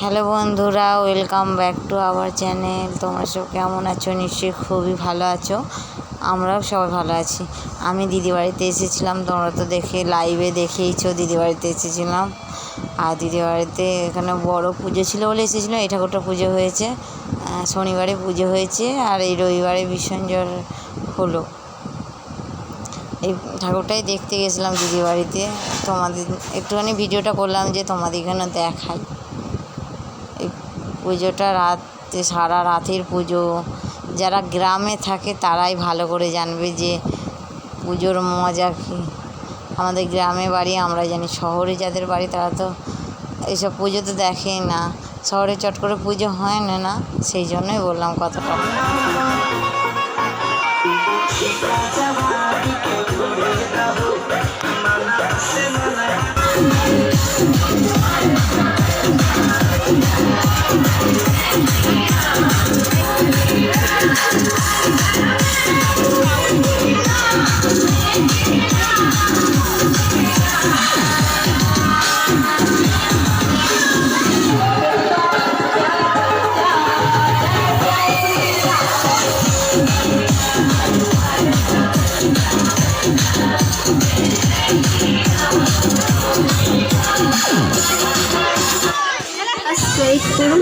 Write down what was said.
Hello বন্ধুরা welcome back to our channel তোমরা সব কেমন আছো? নিশ্চয়ই খুবই ভালো আছো। আমরাও সবাই ভালো আছি। আমি দিদি বাড়িতে এসেছিলাম। তোমরা তো দেখে লাইভে দেখেইছো দিদি বাড়িতে এসেছিলাম। আর দিদি বাড়িতে এখানে বড় পুজো ছিল বলে এসেছিলাম এই ঠাকুরটা পুজো হয়েছে। শনিবারে পুজো হয়েছে। আর এই রবিবারে বিসর্জন হলো। এই ঠাকুরটাই দেখতে গেছিলাম দিদি বাড়িতে। তোমাদের, একটুখানি ভিডিওটা করলাম যে তোমাদের এখানে এই পুজোটা রাতে, সারা রাতের পুজো। যারা গ্রামে থাকে তারাই ভালো করে জানবে যে পুজোর মজা কী। আমাদের গ্রামে বাড়ি, আমরা জানি শহরে যাদের বাড়ি তারা তো এইসব পুজো তো দেখেই না। শহরে চট করে পুজো হয় না না? সেই জন্যই বললাম কথাটা। স্ট্রেট করুন